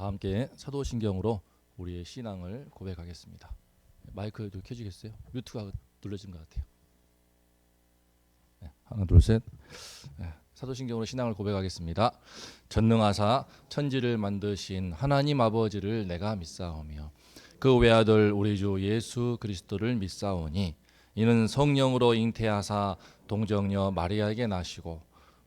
다 함께 사도신경으로 우리의 신앙을 고백하겠습니다. 마이크 좀 켜주겠어요? 뮤트가 눌러진 것 같아요. 네, 하나 둘 셋. 네, 사도신경으로 신앙을 고백하겠습니다. 전능하사 천지를 만드신 하나님 아버지를 내가 믿사오며 그 외아들 우리 주 예수 그리스도를 믿사오니 이는 성령으로 잉태하사 동정녀 마리아에게 나시고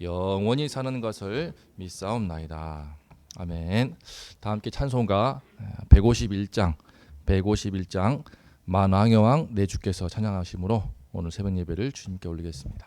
영원히 사는 것을 믿사옵나이다. 아멘. 다 함께 찬송가 151장 151장 만왕여왕 내 주께서 찬양하심으로 오늘 새벽 예배를 주님께 올리겠습니다.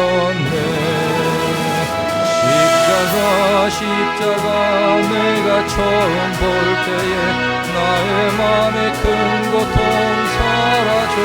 흘렸네. 십자가 십자가 내가 처음 볼 때에 나의 맘의 큰 고통 사라져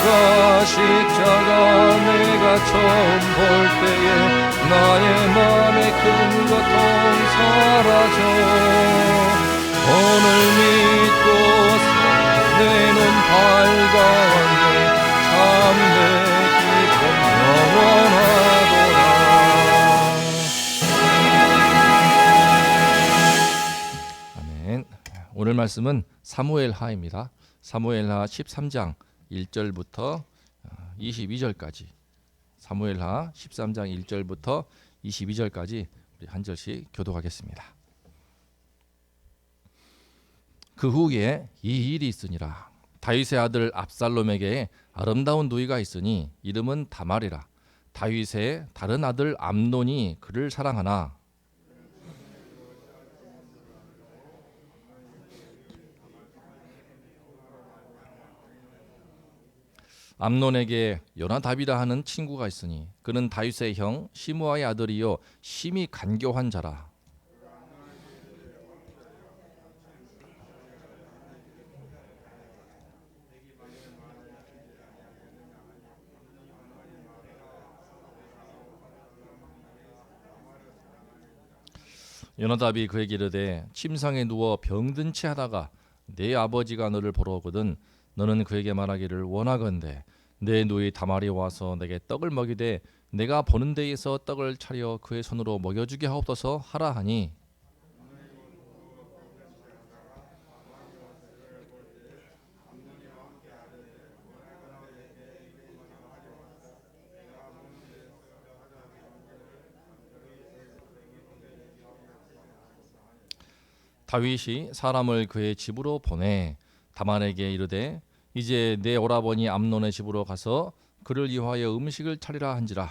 십자가 십자가 내가 처음 볼 때에 나의 맘의 큰 고통 사라져 오늘 믿고서 내눈 밝아니 참내 기쁨 영원하도다 아멘. 오늘 말씀은 사무엘하입니다. 사무엘하 13장 1절부터 22절까지. 사무엘하 13장 1절부터 22절까지 우리 한 절씩 교독하겠습니다. 그 후에 이 일이 있으니라. 다윗의 아들 압살롬에게 아름다운 누이가 있으니 이름은 다말이라. 다윗의 다른 아들 암논이 그를 사랑하나 암논에게 요나답이라 하는 친구가 있으니 그는 다윗의 형 시므아의 아들이요 심히 간교한 자라. 요나답이 그에게 이르되 침상에 누워 병든 채 하다가 내 아버지가 너를 보러 오거든 너는 그에게 말하기를 원하건대 내 누이 다말이 와서 내게 떡을 먹이되 내가 보는 데에서 떡을 차려 그의 손으로 먹여주게 하옵소서 하라 하니. 다윗이 사람을 그의 집으로 보내 다만에게 이르되 이제 내 오라버니 암논의 집으로 가서 그를 위하여 음식을 차리라 한지라.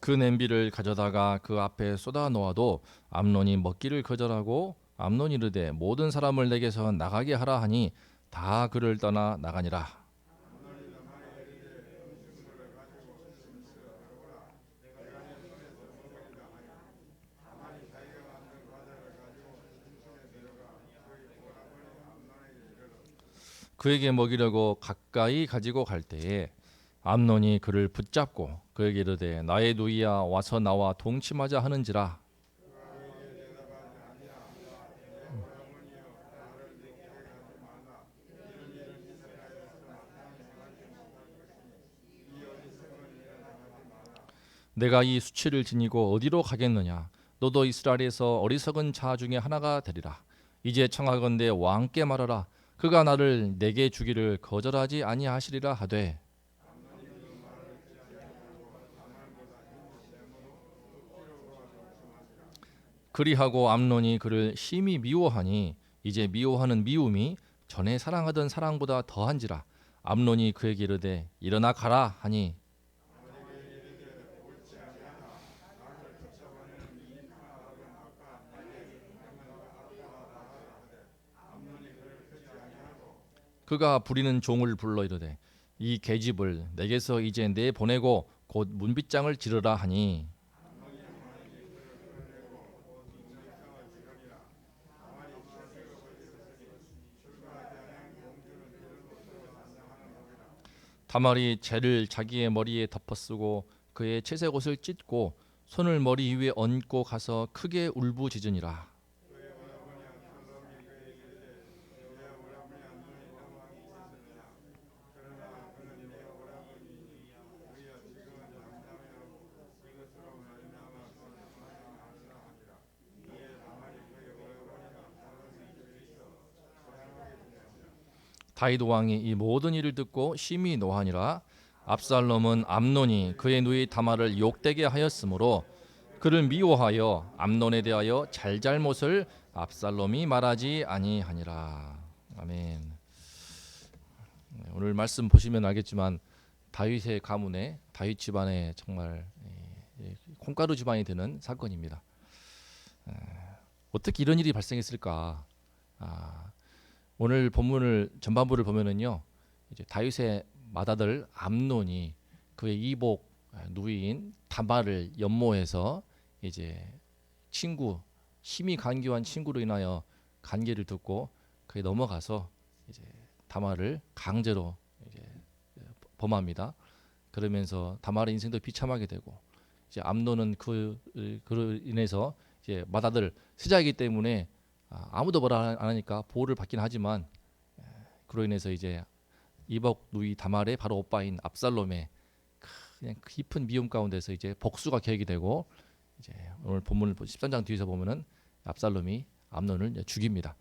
그 냄비를 가져다가 그 앞에 쏟아 놓아도 암논이 먹기를 거절하고 암논이 이르되 모든 사람을 내게서 나가게 하라 하니 다 그를 떠나 나가니라 그에게 먹이려고 가까이 가지고 갈 때에 암논이 그를 붙잡고 그에게 이르되 나의 누이야 와서 나와 동침하자 하는지라. 내가 이 수치를 지니고 어디로 가겠느냐? 너도 이스라엘에서 어리석은 자 중에 하나가 되리라. 이제 청하건대 왕께 말하라 그가 나를 내게 주기를 거절하지 아니하시리라 하되 그리하고 암논이 그를 심히 미워하니 이제 미워하는 미움이 전에 사랑하던 사랑보다 더한지라 암논이 그에게 이르되 일어나 가라 하니 그가 부리는 종을 불러 이르되 이 계집을 내게서 이제 내 보내고 곧 문빗장을 지르라 하니. 다말이 재를 자기의 머리에 덮어쓰고 그의 채색 옷을 찢고 손을 머리 위에 얹고 가서 크게 울부짖으니라 다윗 왕이 이 모든 일을 듣고 심히 노하니라. 압살롬은 암논이 그의 누이 다말을 욕되게 하였으므로 그를 미워하여 암논에 대하여 잘잘못을 압살롬이 말하지 아니하니라. 아멘. 네, 오늘 말씀 보시면 알겠지만 다윗의 가문에 다윗 집안에 정말 예, 콩가루 집안이 되는 사건입니다. 에, 어떻게 이런 일이 발생했을까? 아, 오늘 본문을 전반부를 보면은요. 이제 다윗의 맏아들 암논이 그의 이복 누이인 다말을 연모해서 이제 친구 힘이 간교한 친구로 인하여 관계를 듣고 그에 넘어가서 이제 다말을 강제로 이제 범합니다. 그러면서 다말의 인생도 비참하게 되고 이제 암논은 그 그로 인해서 이제 맏아들 스자이기 때문에 아, 아무도 뭐라 안 하니까 보호를 받긴 하지만 그로 인해서 이제 이복 누이 다말의 바로 오빠인 압살롬의 그냥 깊은 미움 가운데서 이제 복수가 계획이 되고 이제 오늘 본문을 13장 뒤에서 보면은 압살롬이 암논을 죽입니다.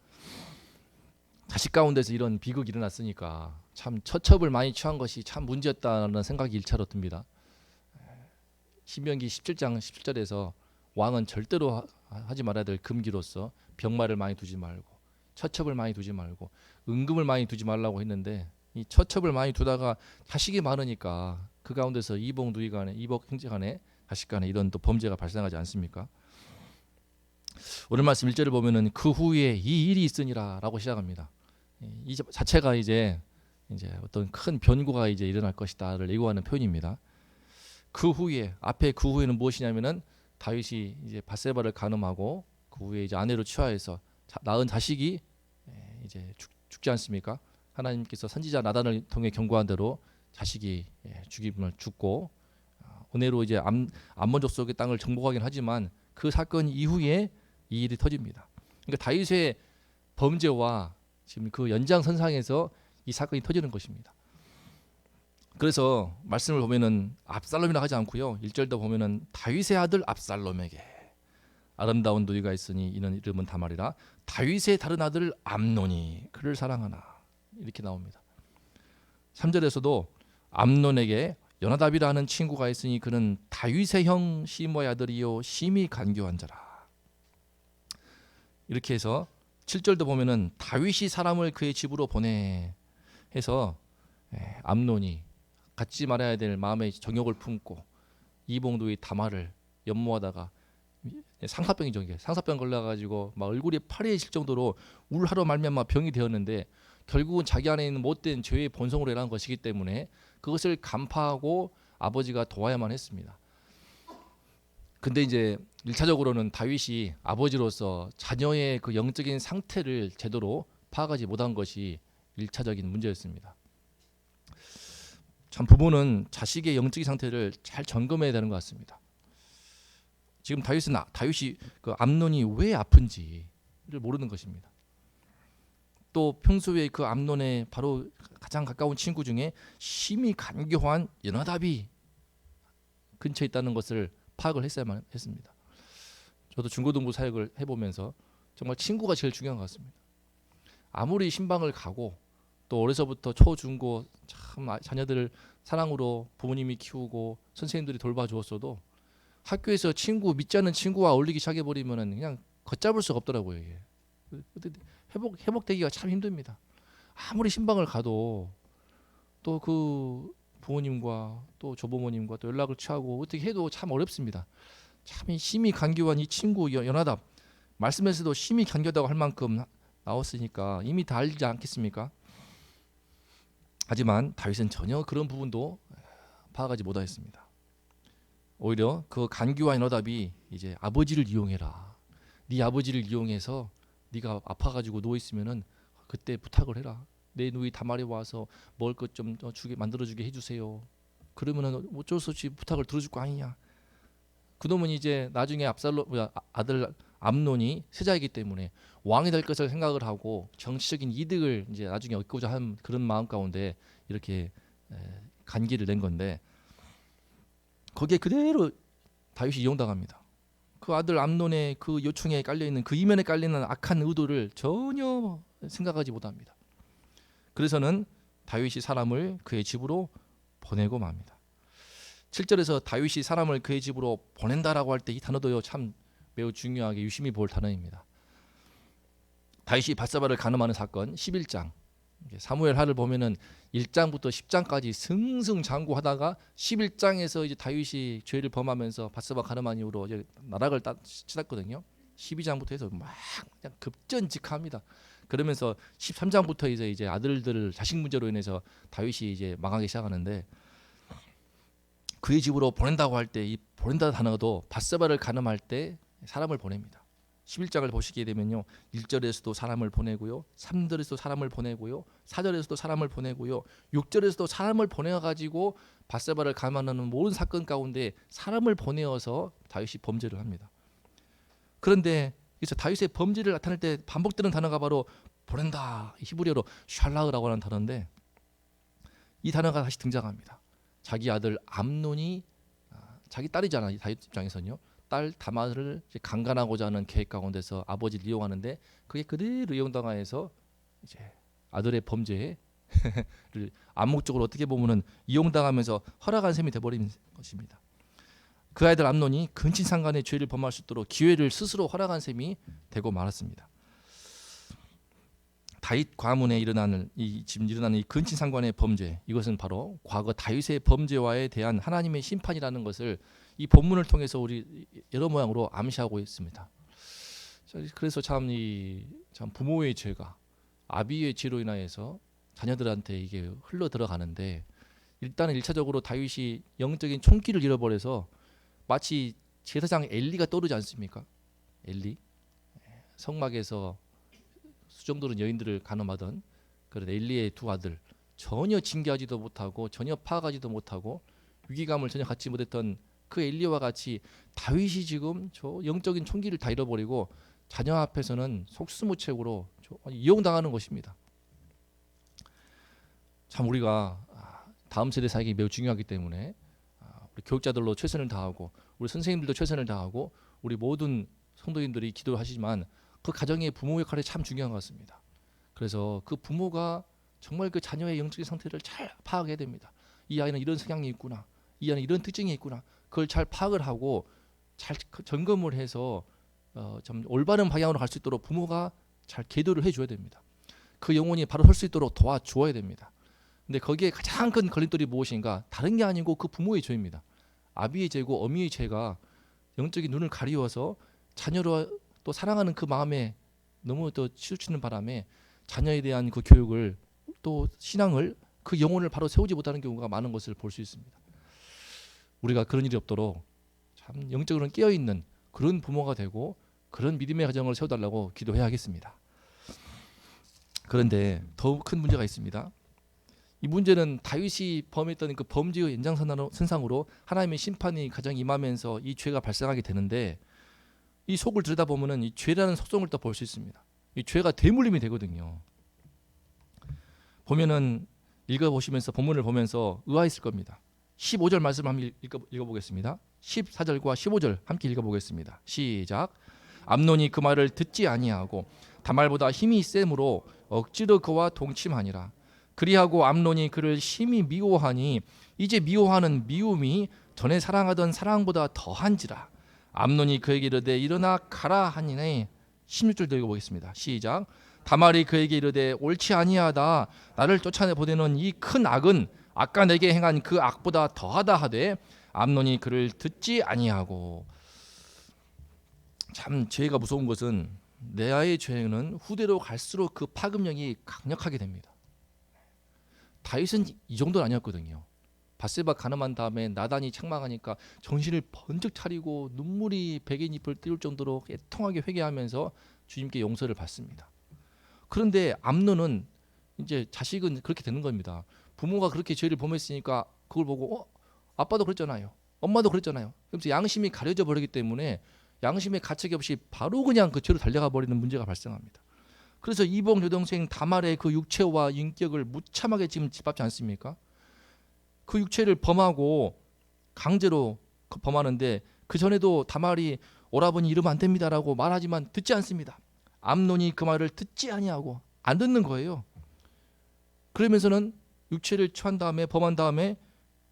자식 가운데서 이런 비극이 일어났으니까 참 처첩을 많이 취한 것이 참 문제였다는 생각이 일차로 듭니다. 신명기 17장 17절에서 왕은 절대로 하지 말아야 될 금기로서 병마를 많이 두지 말고 처첩을 많이 두지 말고 은금을 많이 두지 말라고 했는데 이 처첩을 많이 두다가 자식이 많으니까 그 가운데서 이복 누이 간에 이복 형제 간에 자식 간에 이런 또 범죄가 발생하지 않습니까? 오늘 말씀 1절을 보면은 그 후에 이 일이 있으니라라고 시작합니다. 이 자체가 이제 이제 어떤 큰 변고가 이제 일어날 것이다를 예고하는 표현입니다. 그 후에 앞에 그 후에는 무엇이냐면은 다윗이 이제 바세바를 간음하고 그 후에 이제 아내로 취하해서 자, 낳은 자식이 예, 이제 죽, 죽지 않습니까? 하나님께서 선지자 나단을 통해 경고한 대로 자식이 예, 죽임을 죽고 어, 은혜로 이제 암, 암몬족 속의 땅을 정복하긴 하지만 그 사건 이후에 이 일이 터집니다. 그러니까 다윗의 범죄와 지금 그 연장선상에서 이 사건이 터지는 것입니다. 그래서 말씀을 보면은 압살롬이라 하지 않고요. 1절도 보면은 다윗의 아들 압살롬에게 아름다운 누이가 있으니 이는 이름은 다말이라 다윗의 다른 아들 암논이 그를 사랑하나 이렇게 나옵니다. 3절에서도 암논에게 연하답이라는 친구가 있으니 그는 다윗의 형 시므의 아들이요 심히 간교한 자라. 이렇게 해서 7절도 보면은 다윗이 사람을 그의 집으로 보내 해서 예, 암논이 갖지 말아야 될 마음의 정욕을 품고 이봉도의 다마를 연모하다가 상사병이죠 이게 상사병 걸려가지고 막 얼굴이 파리해질 정도로 울하러 말미암아 병이 되었는데 결국은 자기 안에 있는 못된 죄의 본성으로 일어난 것이기 때문에 그것을 간파하고 아버지가 도와야만 했습니다. 근데 이제 일차적으로는 다윗이 아버지로서 자녀의 그 영적인 상태를 제대로 파악하지 못한 것이 일차적인 문제였습니다. 참 부모는 자식의 영적인 상태를 잘 점검해야 되는 것 같습니다. 지금 다윗은 아- 다윗이 그 암논이 왜 아픈지를 모르는 것입니다. 또 평소에 그 암논의 바로 가장 가까운 친구 중에 심히 간교한 연하답이 근처에 있다는 것을 파악을 했어야만 했습니다. 저도 중고등부 사역을 해보면서 정말 친구가 제일 중요한 것 같습니다. 아무리 신방을 가고 또 어려서부터 초 중 고 참 아- 자녀들을 사랑으로 부모님이 키우고 선생님들이 돌봐주었어도 학교에서 친구 믿지 않는 친구와 어울리기 시작해 버리면은 그냥 걷잡을 수가 없더라고요 이게. 회복 회복되기가 참 힘듭니다. 아무리 신방을 가도 또 그 부모님과 또 조부모님과 또 연락을 취하고 어떻게 해도 참 어렵습니다. 참 심히 간교한 이 친구 연- 연하답 말씀에서도 심히 간교하다고 할 만큼 나- 나왔으니까 이미 다 알지 않겠습니까? 하지만 다윗은 전혀 그런 부분도 파악하지 못하였습니다. 오히려 그 간교와 연하답이 이제 아버지를 이용해라. 네 아버지를 이용해서 네가 아파가지고 누워 있으면은 그때 부탁을 해라. 내 누이 다말에 와서 먹을 것 좀 주게 만들어주게 해주세요. 그러면은 어쩔 수 없이 부탁을 들어줄 거 아니냐. 그놈은 이제 나중에 뭐야 아- 아들 암논이 세자이기 때문에 왕이 될 것을 생각을 하고 정치적인 이득을 이제 나중에 얻고자 한 그런 마음 가운데 이렇게 에, 간기를 낸 건데 거기에 그대로 다윗이 이용당합니다. 그 아들 암논의 그 요청에 깔려 있는 그 이면에 깔리는 악한 의도를 전혀 생각하지 못합니다. 그래서는 다윗이 사람을 그의 집으로 보내고 맙니다. 7절에서 다윗이 사람을 그의 집으로 보낸다라고 할 때 이 단어도요 참 매우 중요하게 유심히 볼 단어입니다. 다윗이 바사바를 가늠하는 사건 11장 사무엘 하를 보면은 1장부터 10장까지 승승장구하다가 11장에서 이제 다윗이 죄를 범하면서 바사바 가늠한 이후로 이제 나락을 딱 치렀거든요. 12장부터 해서 막 그냥 급전직하합니다. 그러면서 13장부터 이제 이제 아들들을 자식 문제로 인해서 다윗이 이제 망하기 시작하는데 그의 집으로 보낸다고 할 때 이 보낸다 단어도 바세바를 가늠할 때 사람을 보냅니다. 11장을 보시게 되면요. 1절에서도 사람을 보내고요. 3절에서도 사람을 보내고요. 4절에서도 사람을 보내고요. 6절에서도 사람을 보내 가지고 바세바를 가늠하는 모든 사건 가운데 사람을 보내어서 다윗이 범죄를 합니다. 그런데 그래서 다윗의 범죄를 나타낼 때 반복되는 단어가 바로 보낸다. 히브리어로 샬라흐라고 하는 단어인데 이 단어가 다시 등장합니다. 자기 아들 암논이 아, 자기 딸이잖아. 다윗 입장에서는요. 딸 다마를 강간하고자 하는 계획 가운데서 아버지를 이용하는데 그게 그대로 이용당하여서 이제 아들의 범죄를 암묵적으로 어떻게 보면은 이용당하면서 허락한 셈이 돼버린 것입니다. 그 아이들 암논이 근친상간의 죄를 범할 수 있도록 기회를 스스로 허락한 셈이 되고 말았습니다. 다윗 과문에 일어나는 이 지금 일어나는 이 근친상간의 범죄 이것은 바로 과거 다윗의 범죄와에 대한 하나님의 심판이라는 것을 이 본문을 통해서 우리 여러 모양으로 암시하고 있습니다. 자, 그래서 참 이 참 부모의 죄가 아비의 죄로 인하여서 자녀들한테 이게 흘러 들어가는데 일단은 일차적으로 다윗이 영적인 총기를 잃어버려서 마치 제사장 엘리가 떠오르지 않습니까? 엘리 성막에서 수정들은 여인들을 가늠하던 그런 엘리의 두 아들 전혀 징계하지도 못하고 전혀 파악하지도 못하고 위기감을 전혀 갖지 못했던 그 엘리와 같이 다윗이 지금 저 영적인 총기를 다 잃어버리고 자녀 앞에서는 속수무책으로 저 이용당하는 것입니다. 참 우리가 아, 다음 세대 사역이 매우 중요하기 때문에 아, 우리 교육자들로 최선을 다하고 우리 선생님들도 최선을 다하고 우리 모든 성도님들이 기도하시지만 그 가정의 부모 역할이 참 중요한 것 같습니다. 그래서 그 부모가 정말 그 자녀의 영적인 상태를 잘 파악해야 됩니다. 이 아이는 이런 성향이 있구나. 이 아이는 이런 특징이 있구나. 그걸 잘 파악을 하고 잘 점검을 해서 어, 좀 올바른 방향으로 갈 수 있도록 부모가 잘 계도를 해줘야 됩니다. 그 영혼이 바로 설 수 있도록 도와주어야 됩니다. 근데 거기에 가장 큰 걸림돌이 무엇인가? 다른 게 아니고 그 부모의 죄입니다. 아비의 죄고 어미의 죄가 영적인 눈을 가리워서 자녀를 또 사랑하는 그 마음에 너무 또 치우치는 바람에 자녀에 대한 그 교육을 또 신앙을 그 영혼을 바로 세우지 못하는 경우가 많은 것을 볼 수 있습니다. 우리가 그런 일이 없도록 참 영적으로는 깨어 있는 그런 부모가 되고 그런 믿음의 가정을 세워달라고 기도해야겠습니다. 그런데 더큰 문제가 있습니다. 이 문제는 다윗이 범했던 그 범죄의 연장선상으로 하나님의 심판이 가정 임하면서 이 죄가 발생하게 되는데 이 속을 들여다보면은 이 죄라는 속성을 또 볼 수 있습니다. 이 죄가 대물림이 되거든요. 보면은 읽어보시면서 본문을 보면서 의아했을 겁니다. 15절 말씀 한번 읽어, 읽어 보겠습니다. 14절과 15절 함께 읽어보겠습니다. 시작. 암논이 그 말을 듣지 아니하고 다말보다 힘이 세므로 억지로 그와 동침하니라. 그리하고 암논이 그를 심히 미워하니 이제 미워하는 미움이 전에 사랑하던 사랑보다 더한지라. 암논이 그에게 이르되 일어나 가라 하니네. 16절 읽어보겠습니다. 시작. 다말이 그에게 이르되 옳지 아니하다. 나를 쫓아내 보내는 이 큰 악은 아까 내게 행한 그 악보다 더하다 하되 암논이 그를 듣지 아니하고 참 죄가 무서운 것은 내 아이의 죄는 후대로 갈수록 그 파급력이 강력하게 됩니다. 다윗은 이 정도는 아니었거든요. 바세바 가늠한 다음에 나단이 책망하니까 정신을 번쩍 차리고 눈물이 백인잎을 띄울 정도로 애통하게 회개하면서 주님께 용서를 받습니다. 그런데 암론은 이제 자식은 그렇게 되는 겁니다. 부모가 그렇게 죄를 범했으니까 그걸 보고 어 아빠도 그랬잖아요. 엄마도 그랬잖아요. 그래서 양심이 가려져 버리기 때문에 양심의 가책이 없이 바로 그냥 그 죄로 달려가 버리는 문제가 발생합니다. 그래서 이봉 여동생 다말의 그 육체와 인격을 무참하게 지금 짓밟지 않습니까? 그 육체를 범하고 강제로 범하는데 그 전에도 다말이 오라버니 이러면 안 됩니다라고 말하지만 듣지 않습니다. 암론이 그 말을 듣지 아니하고 안 듣는 거예요. 그러면서는 육체를 취한 다음에 범한 다음에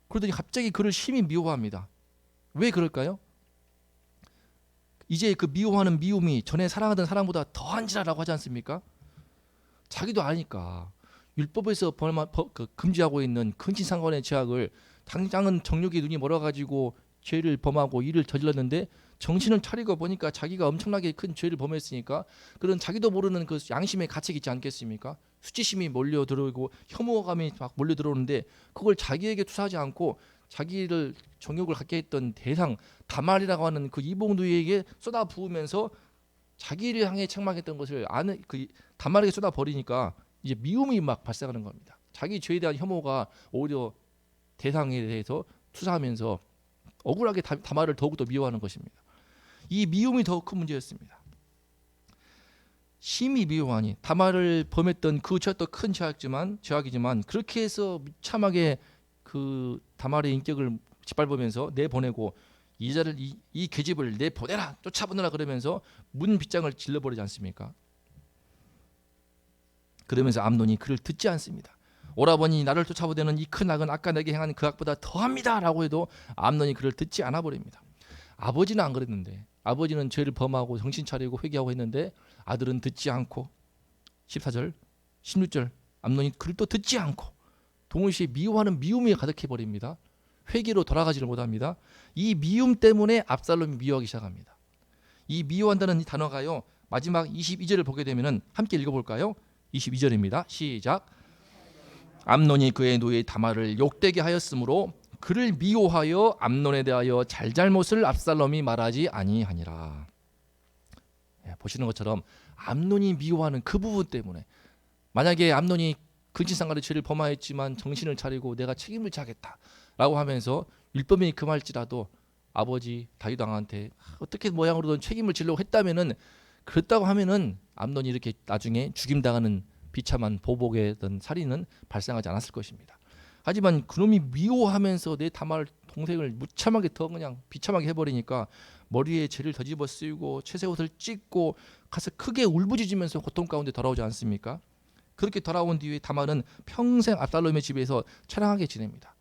그러더니 갑자기 그를 심히 미워합니다. 왜 그럴까요? 이제 그 미워하는 미움이 전에 사랑하던 사랑보다 더한지라라고 하지 않습니까? 자기도 아니까 율법에서 벌마, 버, 그 금지하고 있는 근친상간의 죄악을 당장은 정욕의 눈이 멀어가지고 죄를 범하고 일을 저질렀는데 정신을 차리고 보니까 자기가 엄청나게 큰 죄를 범했으니까 그런 자기도 모르는 그 양심의 가책이 있지 않겠습니까? 수치심이 몰려 들어오고 혐오감이 막 몰려 들어오는데 그걸 자기에게 투사하지 않고 자기를 정욕을 갖게 했던 대상 다말이라고 하는 그 이봉두에게 쏟아 부으면서 자기를 향해 책망했던 것을 아는 그 다말에게 쏟아 버리니까 이제 미움이 막 발생하는 겁니다. 자기 죄에 대한 혐오가 오히려 대상에 대해서 투사하면서 억울하게 다말을 더욱더 미워하는 것입니다. 이 미움이 더 큰 문제였습니다. 심히 미워하니 다말을 범했던 그 죄도 큰 죄악지만 죄악이지만 그렇게 해서 참하게 그 다말의 인격을 짓밟으면서 내보내고 이자를 이, 이 계집을 내보내라 쫓아보내라 그러면서 문 빗장을 질러버리지 않습니까? 그러면서 암논이 그를 듣지 않습니다. 오라버니 나를 쫓아보내는 이 큰 악은 아까 내게 행한 그 악보다 더합니다라고 해도 암논이 그를 듣지 않아 버립니다. 아버지는 안 그랬는데 아버지는 죄를 범하고 정신 차리고 회개하고 했는데 아들은 듣지 않고 14절 16절 암논이 그를 또 듣지 않고 동시에 미워하는 미움이 가득해 버립니다. 회개로 돌아가지를 못합니다. 이 미움 때문에 압살롬이 미워하기 시작합니다. 이 미워한다는 이 단어가요. 마지막 22절을 보게 되면은 함께 읽어 볼까요? 22절입니다. 시작. 암논이 그의 노예 다말을 욕되게 하였으므로 그를 미워하여 암논에 대하여 잘잘못을 압살롬이 말하지 아니하니라. 예, 보시는 것처럼 암논이 미워하는 그 부분 때문에 만약에 암논이 근친상간의 죄를 범하였지만 정신을 차리고 내가 책임을 지겠다라고 하면서 율법이 금할지라도 아버지 다윗 왕한테 어떻게 모양으로든 책임을 지려고 했다면은 그렇다고 하면은 암논이 이렇게 나중에 죽임 당하는 비참한 보복의 살인은 발생하지 않았을 것입니다. 하지만 그놈이 미워하면서 내 다말 동생을 무참하게 더 그냥 비참하게 해버리니까 머리에 죄를 더 집어 쓰고 채색옷을 찢고 가서 크게 울부짖으면서 고통 가운데 돌아오지 않습니까? 그렇게 돌아온 뒤에 다말은 평생 압살롬의 집에서 처량하게 지냅니다.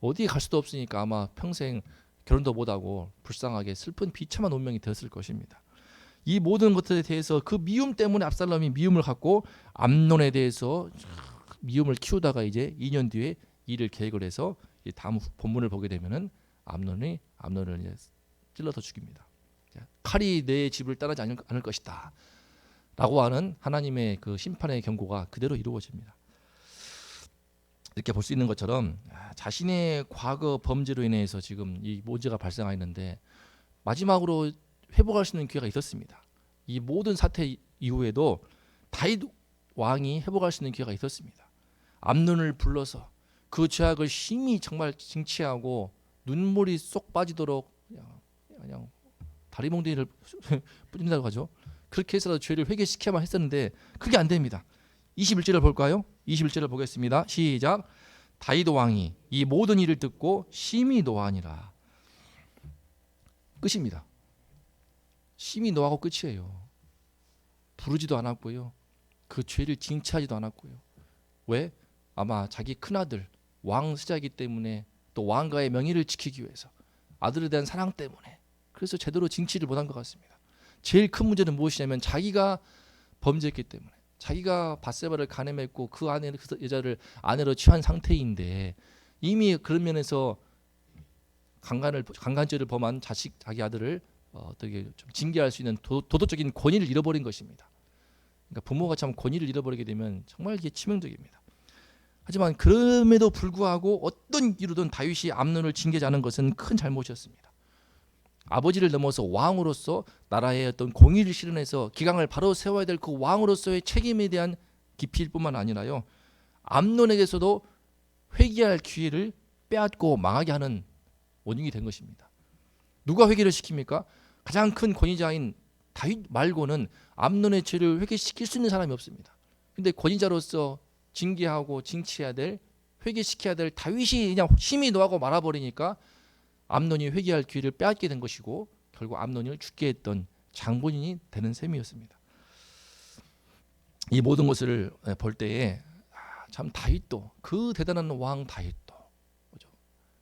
어디에 갈 수도 없으니까 아마 평생 결혼도 못하고 불쌍하게 슬픈 비참한 운명이 되었을 것입니다. 이 모든 것들에 대해서 그 미움 때문에 압살롬이 미움을 갖고 암논에 대해서 미움을 키우다가 이제 2년 뒤에 이를 계획을 해서 이 다음 본문을 보게 되면은 암논이 암논을 이제 찔러서 죽입니다. 칼이 내 집을 따르지 않을, 것이다. 라고 하는 하나님의 그 심판의 경고가 그대로 이루어집니다. 이렇게 볼 수 있는 것처럼 아, 자신의 과거 범죄로 인해서 지금 이 문제가 발생하였는데 마지막으로 회복할 수 있는 기회가 있었습니다. 이 모든 사태 이후에도 다윗 왕이 회복할 수 있는 기회가 있었습니다. 암눈을 불러서 그 죄악을 심히 정말 징치하고 눈물이 쏙 빠지도록 그냥, 그냥 다리 몽둥이를 뿌린다고 하죠. 그렇게 해서라도 죄를 회개시켜야만 했었는데 그게 안 됩니다. 21절을 볼까요? 21절을 보겠습니다. 시작. 다윗 왕이 이 모든 일을 듣고 심히 노하니라. 끝입니다. 심히 노하고 끝이에요. 부르지도 않았고요. 그 죄를 징치하지도 않았고요. 왜? 아마 자기 큰아들 왕 스자이기 때문에 또 왕가의 명예를 지키기 위해서 아들에 대한 사랑 때문에 그래서 제대로 징치를 못한 것 같습니다. 제일 큰 문제는 무엇이냐면 자기가 범죄했기 때문에 자기가 바세바를 가늠했고 그 아내 그 여자를 아내로 취한 상태인데 이미 그런 면에서 강간을 강간죄를 범한 자식 자기 아들을 어, 어떻게 좀 징계할 수 있는 도, 도덕적인 권위를 잃어버린 것입니다. 그러니까 부모가 참 권위를 잃어버리게 되면 정말 이게 치명적입니다. 하지만 그럼에도 불구하고 어떤 이유든 다윗이 암론을 징계하는 것은 큰 잘못이었습니다. 아버지를 넘어서 왕으로서 나라의 어떤 공의를 실현해서 기강을 바로 세워야 될 그 왕으로서의 책임에 대한 기필뿐만 아니라요. 암론에게서도 회개할 기회를 빼앗고 망하게 하는 원인이 된 것입니다. 누가 회개를 시킵니까? 가장 큰 권위자인 다윗 말고는 암론의 죄를 회개시킬 수 있는 사람이 없습니다. 근데 권위자로서 징계하고 징치해야 될 회개시켜야 될 다윗이 그냥 힘이 노하고 말아버리니까 암논이 회개할 기회를 빼앗게 된 것이고 결국 암논을 죽게 했던 장본인이 되는 셈이었습니다. 이 모든 것을 볼 때에 아, 참 다윗도 그 대단한 왕 다윗도?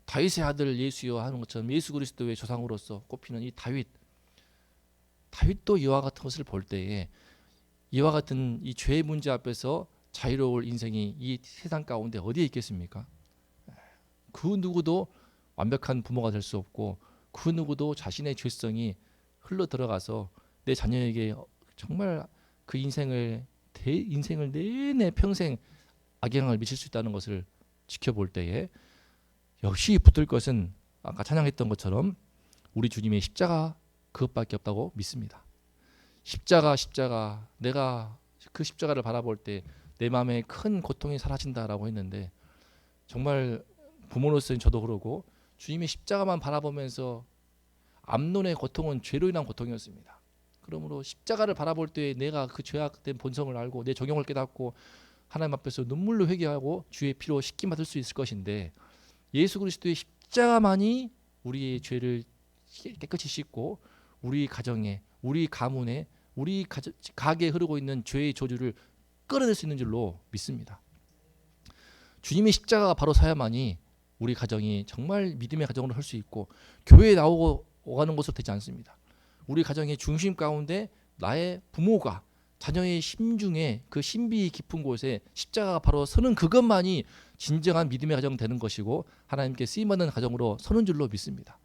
다윗의 아들 예수여 하는 것처럼 예수 그리스도의 조상으로서 꼽히는 이 다윗 다윗도 이와 같은 것을 볼 때에 이와 같은 이 죄의 문제 앞에서 자유로울 인생이 이 세상 가운데 어디에 있겠습니까? 그 누구도 완벽한 부모가 될 수 없고 그 누구도 자신의 죄성이 흘러 들어가서 내 자녀에게 정말 그 인생을 대 인생을 내내 평생 악영향을 미칠 수 있다는 것을 지켜볼 때에 역시 붙들 것은 아까 찬양했던 것처럼 우리 주님의 십자가 그것밖에 없다고 믿습니다. 십자가 십자가 내가 그 십자가를 바라볼 때 내 마음에 큰 고통이 사라진다라고 했는데 정말 부모로서는 저도 그러고 주님의 십자가만 바라보면서 암론의 고통은 죄로 인한 고통이었습니다. 그러므로 십자가를 바라볼 때 내가 그 죄악된 본성을 알고 내 적용을 깨닫고 하나님 앞에서 눈물로 회개하고 주의 피로 씻김 받을 수 있을 것인데 예수 그리스도의 십자가만이 우리의 죄를 깨끗이 씻고 우리 가정에 우리 가문에 우리 가게에 흐르고 있는 죄의 저주를 끌어낼 수 있는 줄로 믿습니다. 주님의 십자가가 바로 사야만이 우리 가정이 정말 믿음의 가정으로 할 수 있고 교회에 나오고 오가는 것으로 되지 않습니다. 우리 가정의 중심 가운데 나의 부모가 자녀의 심중에 그 신비 깊은 곳에 십자가가 바로 서는 그것만이 진정한 믿음의 가정 되는 것이고 하나님께 쓰임받는 가정으로 서는 줄로 믿습니다.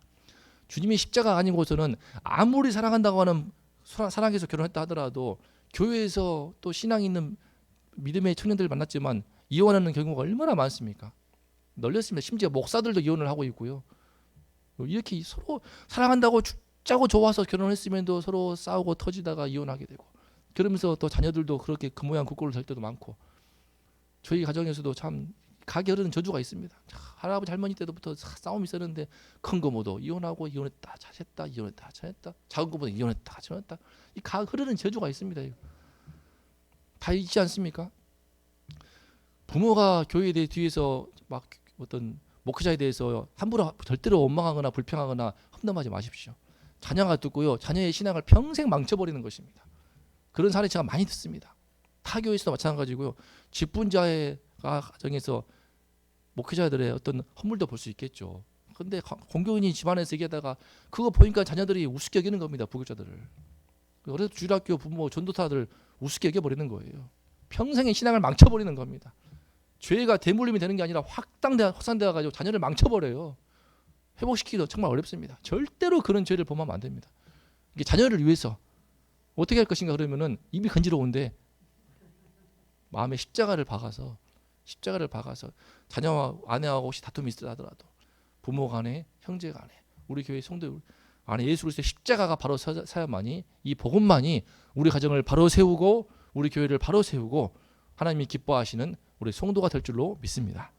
주님이 십자가 아니고서는 아무리 사랑한다고 하는 사랑해서 결혼했다 하더라도 교회에서 또 신앙 있는 믿음의 청년들을 만났지만 이혼하는 경우가 얼마나 많습니까? 널렸습니다. 심지어 목사들도 이혼을 하고 있고요. 이렇게 서로 사랑한다고 짜고 좋아서 결혼했으면도 서로 싸우고 터지다가 이혼하게 되고 그러면서 또 자녀들도 그렇게 그 모양 그 꼴을 될 때도 많고 저희 가정에서도 참 가게 흐르는 저주가 있습니다. 할아버지 할머니 때부터 싸움이 있었는데 큰 거모도 이혼하고 이혼했다 잘했다 이혼했다 잘했다 작은 거보다 이혼했다 잘했다 이 가 흐르는 저주가 있습니다. 다 있지 않습니까? 부모가 교회에 대해 뒤에서 막 어떤 목회자에 대해서 함부로 절대로 원망하거나 불평하거나 험담하지 마십시오. 자녀가 듣고요. 자녀의 신앙을 평생 망쳐버리는 것입니다. 그런 사례 제가 많이 듣습니다. 타교에서도 마찬가지고요. 직분자의 가정에서 목회자들의 어떤 허물도 볼 수 있겠죠. 근데 가- 공교인이 집안에서 얘기하다가 그거 보니까 자녀들이 우습게 여기는 겁니다. 부교자들을. 그래서 주일학교 부모 전도사들 우습게 여겨버리는 거예요. 평생의 신앙을 망쳐버리는 겁니다. 죄가 대물림이 되는 게 아니라 확당돼 확산되어 가지고 자녀를 망쳐버려요. 회복시키기도 정말 어렵습니다. 절대로 그런 죄를 범하면 안 됩니다. 이게 자녀를 위해서 어떻게 할 것인가 그러면은 입이 간지러운데 마음에 십자가를 박아서 십자가를 박아서 자녀와 아내하고 혹시 다툼이 있다 하더라도 부모 간에 형제 간에 우리 교회 성도 안에 예수 그리스도의 십자가가 바로 서- 서야만이 이 복음만이 우리 가정을 바로 세우고 우리 교회를 바로 세우고 하나님이 기뻐하시는 우리 성도가 될 줄로 믿습니다.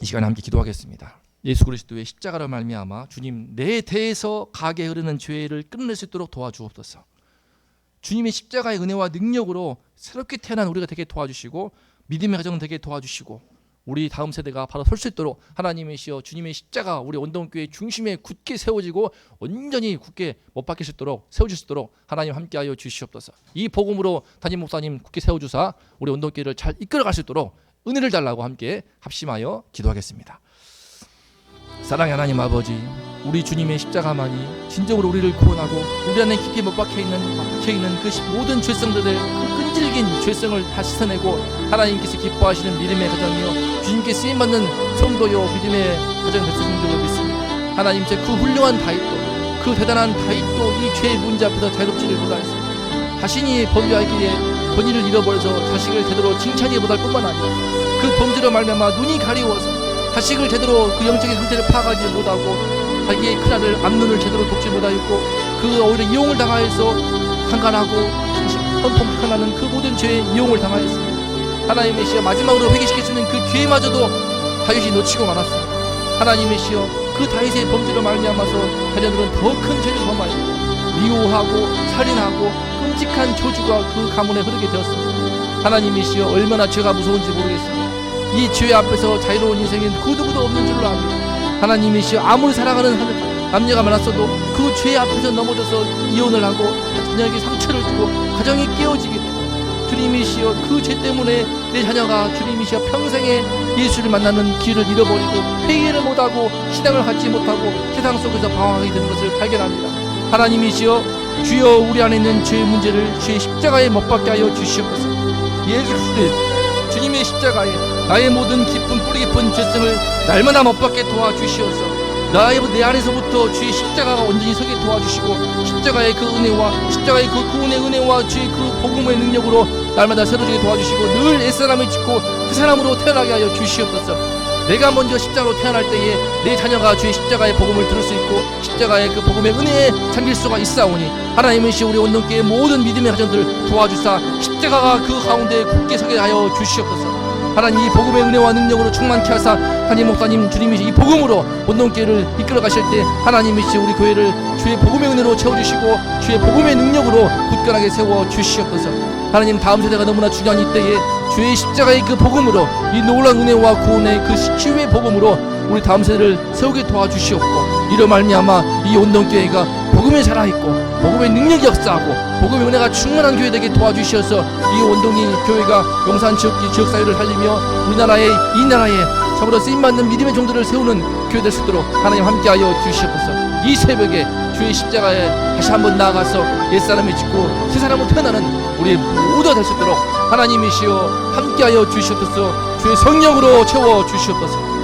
이 시간에 함께 기도하겠습니다. 예수 그리스도의 십자가로 말미암아 주님 내 대에서 가게 흐르는 죄를 끊을 수 있도록 도와주옵소서. 주님의 십자가의 은혜와 능력으로 새롭게 태어난 우리가 되게 도와주시고 믿음의 가정 되게 도와주시고 우리 다음 세대가 바로 설 수 있도록 하나님이시여 주님의 십자가 우리 원동교회 중심에 굳게 세워지고 온전히 굳게 못 박힐 수 있도록 세워질 수 있도록 하나님 함께하여 주시옵소서. 이 복음으로 담임 목사님 굳게 세워주사 우리 원동교회를 잘 이끌어갈 수 있도록 은혜를 달라고 함께 합심하여 기도하겠습니다. 사랑의 하나님 아버지, 우리 주님의 십자가만이 진정으로 우리를 구원하고 우리 안에 깊이 못 박혀 있는 박혀 있는 그 모든 죄성들을 그 끈질긴 죄성을 다 씻어내고 하나님께서 기뻐하시는 믿음의 가정이요 주님께 쓰임 받는 성도요 믿음의 가정 됐으신 줄로 믿습니다. 하나님 제 그 훌륭한 다윗도 그 대단한 다윗도 이 죄의 문제 앞에서 자유롭지를 못하였습니다. 자신이 범죄하기에 권위를 잃어버려서 자식을 제대로 칭찬이 못할 뿐만 아니라 그 범죄로 말미암아 눈이 가리워서 자식을 제대로 그 영적인 상태를 파악하지 못하고 자기의 큰아들 암눈을 제대로 돕지 못하였고 그 오히려 이용을 당하여서 한간하고 헌품하는 그 모든 죄에 이용을 당하였습니다. 하나님의 시여 마지막으로 있는 그 기회마저도 다윗이 놓치고 말았습니다. 하나님의 시여 그 다윗의 범죄로 말미암아서 자녀들은 더 큰 죄를 범하였고 미워하고 살인하고 끔찍한 저주가 그 가문에 흐르게 되었습니다. 하나님의 시여 얼마나 죄가 무서운지 모르겠습니다. 이 죄 앞에서 자유로운 인생은 그 누구도 없는 줄로 압니다. 하나님이시여 아무리 사랑하는 남녀가 많았어도 그 죄 앞에서 넘어져서 이혼을 하고 자녀에게 상처를 주고 가정이 깨어지게 되고 주님이시여 그 죄 때문에 내 자녀가 주님이시여 평생에 예수를 만나는 길을 잃어버리고 회개를 못하고 신앙을 갖지 못하고 세상 속에서 방황하게 되는 것을 발견합니다. 하나님이시여 주여 우리 안에 있는 죄의 문제를 주의 십자가에 못 박게 하여 주시옵소서. 예수 그리스도 주님의 십자가에 나의 모든 깊은 뿌리 깊은 죄성을 날마다 못 박게 도와주시옵소서. 나의 내 안에서부터 주의 십자가가 온전히 서게 도와주시고 십자가의 그 은혜와 십자가의 그 구원의 은혜와 주의 그 복음의 능력으로 날마다 새로지게 도와주시고 늘 옛사람을 짓고 새 사람으로 태어나게 하여 주시옵소서. 내가 먼저 십자가로 태어날 때에 내 자녀가 주의 십자가의 복음을 들을 수 있고 십자가의 그 복음의 은혜에 잠길 수가 있사오니 하나님의 시 우리 온동교의 모든 믿음의 가정들 도와주사 십자가가 그 가운데 굳게 서게 하여 주시옵소서. 하나님 이 복음의 은혜와 능력으로 충만케 하사 하나님 목사님 주님이 이 복음으로 온동교회를 이끌어 가실 때 하나님이시 우리 교회를 주의 복음의 은혜로 채워주시고 주의 복음의 능력으로 굳건하게 세워 주시옵소서. 하나님 다음 세대가 너무나 중요한 이때에 주의 십자가의 그 복음으로 이 놀라운 은혜와 구원의 그 치유의 복음으로 우리 다음 세대를 세우게 도와주시옵고 이로 말미암아 이 온동교회가 복음에 살아있고 복음의 능력이 역사하고 복음의 은혜가 충만한 교회 되게 도와주셔서 이 원동이 교회가 용산 지역 지역 사회를 살리며 우리나라의 이 나라에 참으로 쓰임 받는 믿음의 종들을 세우는 교회 될 수 있도록 하나님 함께하여 주시옵소서. 이 새벽에 주의 십자가에 다시 한번 나아가서 옛 사람을 짓고 새 사람으로 태어나는 우리 모두가 될 수 있도록 하나님이시여 함께하여 주시옵소서. 주의 성령으로 채워 주시옵소서.